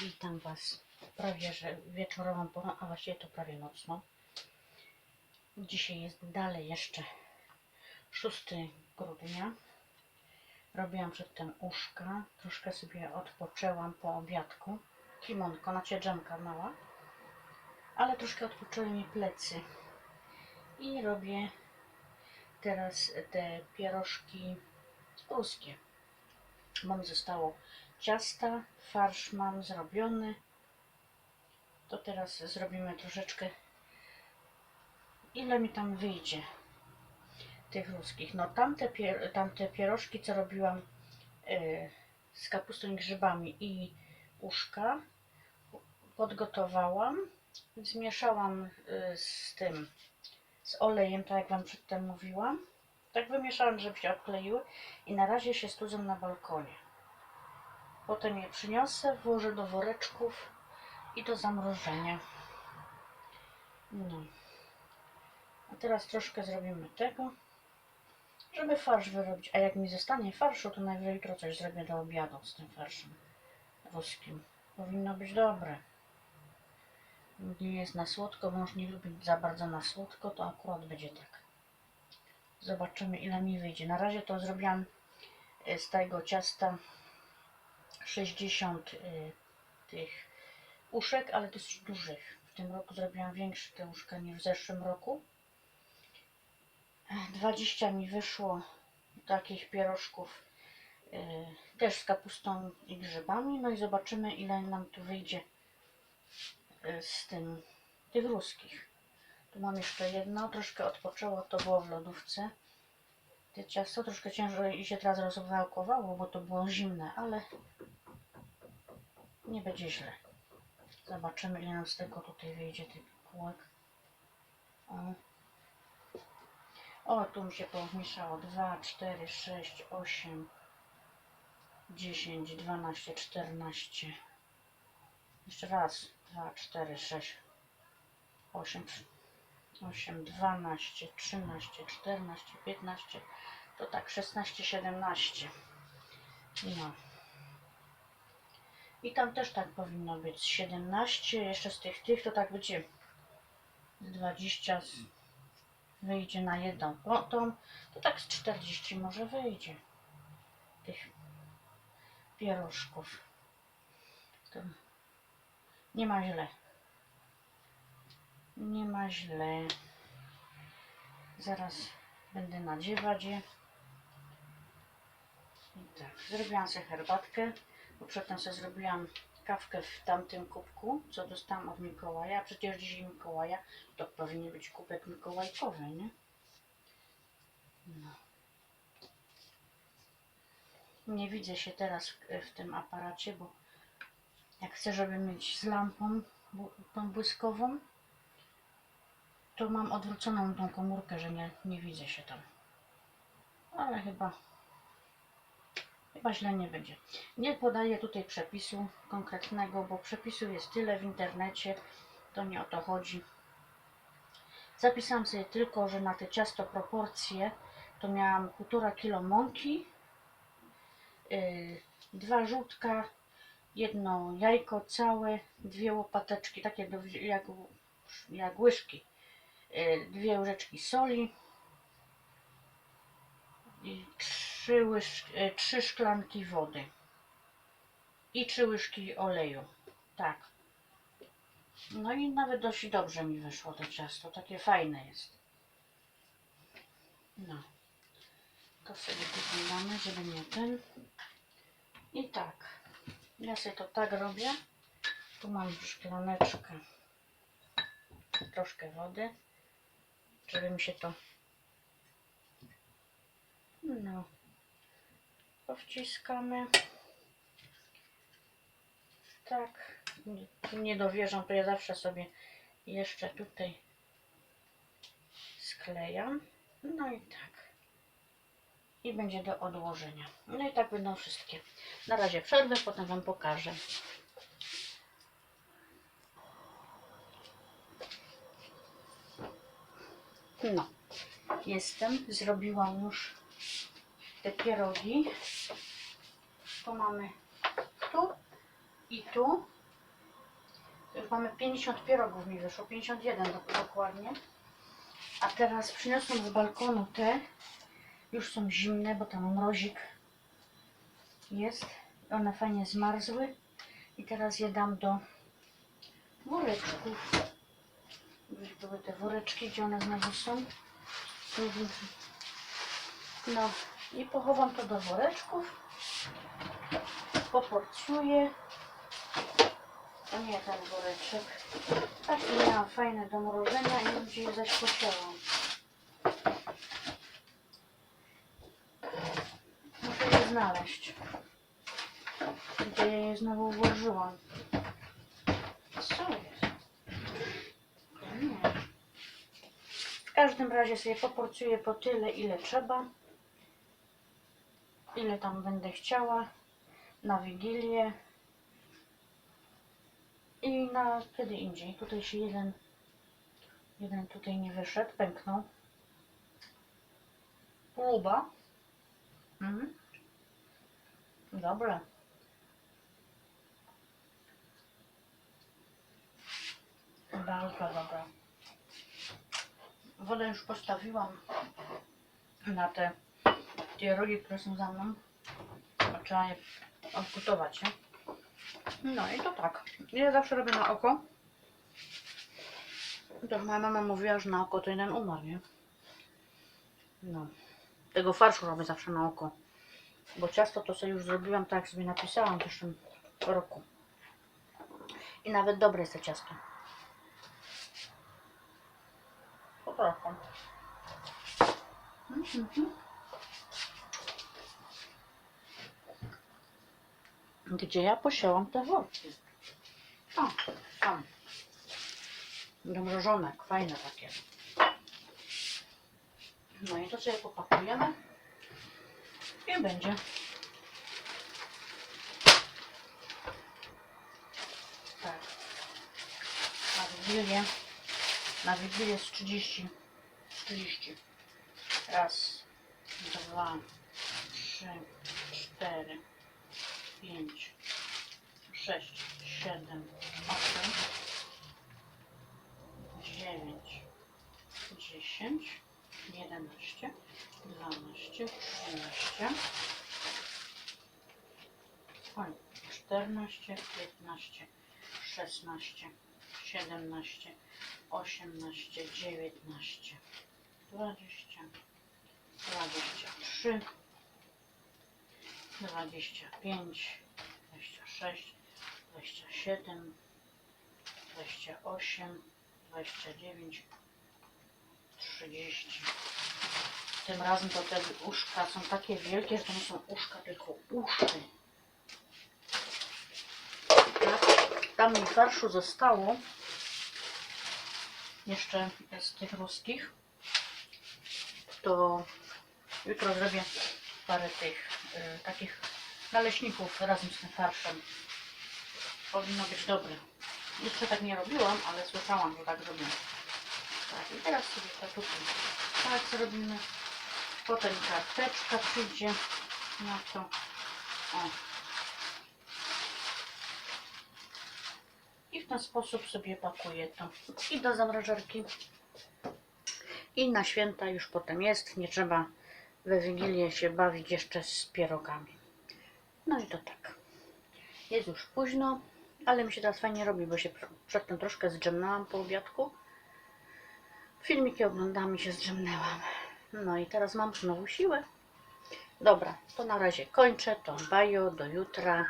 Witam Was prawie że wieczorową porą, a właściwie to prawie nocną. Dzisiaj jest dalej jeszcze 6 grudnia. Robiłam przedtem uszka, troszkę sobie odpoczęłam po obiadku. Kimonko, znaczy mała. Ale troszkę odpoczęły mi plecy. I robię teraz te pierożki ruskie. Mam zostało ciasta, farsz mam zrobiony. To teraz zrobimy troszeczkę, ile mi tam wyjdzie tych ruskich. No tamte, pier, tamte pierożki, co robiłam y, z kapustą i grzybami i uszka, podgotowałam, zmieszałam y, z tym, z olejem, tak jak Wam przedtem mówiłam. Tak wymieszałam, żeby się odkleiły i na razie się studzą na balkonie. Potem je przyniosę, włożę do woreczków i do zamrożenia. No. A teraz troszkę zrobimy tego, żeby farsz wyrobić. A jak mi zostanie farszu, to najwyżej jutro coś zrobię do obiadu z tym farszem ruskim. Powinno być dobre. Nie jest na słodko, mąż nie lubi za bardzo na słodko, to akurat będzie tak. Zobaczymy ile mi wyjdzie. Na razie to zrobiłam e, z tego ciasta 60 y, tych uszek, ale dosyć dużych. W tym roku zrobiłam większe te uszka niż w zeszłym roku. 20 mi wyszło takich pierożków y, też z kapustą i grzybami. No i zobaczymy ile nam tu wyjdzie y, z tym tych ruskich. Tu mam jeszcze jedno, troszkę odpoczęło, to było w lodówce. Te ciasto troszkę ciężej się teraz rozwałkowało, bo to było zimne, ale nie będzie źle. Zobaczymy ile nam z tego tutaj wyjdzie tych kółek. O, o tu mi się pomieszało 2, 4, 6, 8, 10, 12, 14. Jeszcze raz. 2, 4, 6, 8, 8, 12, 13, 14, 15. To tak 16, 17. No. I tam też tak powinno być. 17, jeszcze z tych tych to tak będzie z 20 z, wyjdzie na jedną potą. To tak z 40 może wyjdzie. Tych pierożków. To nie ma źle. Nie ma źle. Zaraz będę nadziewać je. I tak, zrobiłam sobie herbatkę bo przedtem sobie zrobiłam kawkę w tamtym kubku, co dostałam od Mikołaja. Przecież dzisiaj Mikołaja to powinien być kubek mikołajkowy, nie? No. Nie widzę się teraz w, w tym aparacie, bo jak chcę, żeby mieć z lampą tą błyskową, to mam odwróconą tą komórkę, że nie, nie widzę się tam. Ale chyba Chyba źle nie będzie. Nie podaję tutaj przepisu konkretnego, bo przepisu jest tyle w internecie, to nie o to chodzi. Zapisałam sobie tylko, że na te ciasto proporcje to miałam 1,5 kg mąki, yy, dwa żółtka, jedno jajko całe, dwie łopateczki, takie do, jak, jak łyżki, yy, dwie łyżeczki soli, i trzy, łyż, e, trzy szklanki wody i trzy łyżki oleju. Tak. No i nawet dość dobrze mi wyszło to ciasto. Takie fajne jest. No. To sobie tutaj damy, żeby nie ten. I tak. Ja sobie to tak robię. Tu mam szklaneczkę. Troszkę wody. Żeby mi się to no. Powciskamy. Tak. Nie, dowierzam, to ja zawsze sobie jeszcze tutaj sklejam. No i tak. I będzie do odłożenia. No i tak będą wszystkie. Na razie przerwę, potem Wam pokażę. No. Jestem. Zrobiłam już te pierogi. To mamy tu i tu. Już mamy 50 pierogów mi wyszło, 51 do- dokładnie. A teraz przyniosłam z balkonu te. Już są zimne, bo tam mrozik jest. One fajnie zmarzły. I teraz je dam do woreczków. Gdzieś były te woreczki, gdzie one znowu są. No i pochowam to do woreczków. Poporcjuję. To nie ten woreczek. Taki miałam fajne do mrożenia i gdzie je zaś posiałam. Muszę je znaleźć. Gdzie je znowu włożyłam. Co jest? Nie. W każdym razie sobie poporcuję po tyle, ile trzeba. Ile tam będę chciała. Na Wigilię. I na kiedy indziej. Tutaj się jeden, jeden tutaj nie wyszedł, pęknął. Luba. Mhm. Dobre. Bardzo dobre. Wodę już postawiłam na te pierogi, które są za mną. Trzeba je odgotować, nie? No i to tak. Ja zawsze robię na oko. To moja mama mówiła, że na oko to jeden umarł, nie? No. Tego farszu robię zawsze na oko. Bo ciasto to sobie już zrobiłam tak, jak sobie napisałam w zeszłym roku. I nawet dobre jest to ciasto. Popraszam. Mhm. Gdzie ja posiałam te worki? O, tam. Do mrożonek, fajne takie. No i to sobie popakujemy. I będzie. Tak. Na Wigilię. Na Wigilię z 30. Z 30. Raz, dwa, trzy, cztery, pięć, sześć, siedem, osiem, dziewięć, dziesięć, jedenaście, dwanaście, trzynaście, oj, czternaście, piętnaście, szesnaście, siedemnaście, osiemnaście, dziewiętnaście, dwadzieścia, dwadzieścia trzy, dwadzieścia pięć, dwadzieścia sześć, dwadzieścia siedem, dwadzieścia osiem, dwadzieścia dziewięć, trzydzieści. Tym razem to te uszka są takie wielkie, że to nie są uszka, tylko uszy. Tak, Tam mi farszu zostało jeszcze z tych ruskich. To jutro zrobię parę tych y, takich naleśników razem z tym farszem. Powinno być dobre. Jeszcze tak nie robiłam, ale słyszałam, że tak robią. Tak, i teraz sobie to tutaj tak zrobimy. Potem karteczka przyjdzie na to. O. I w ten sposób sobie pakuję to. I do zamrażarki. I na święta już potem jest. Nie trzeba we Wigilię się bawić jeszcze z pierogami. No i to tak. Jest już późno, ale mi się teraz fajnie robi, bo się pr- przedtem troszkę zdrzemnęłam po obiadku. Filmiki oglądam i się zdrzemnęłam. No i teraz mam znowu siłę. Dobra, to na razie kończę. To bajo, do jutra.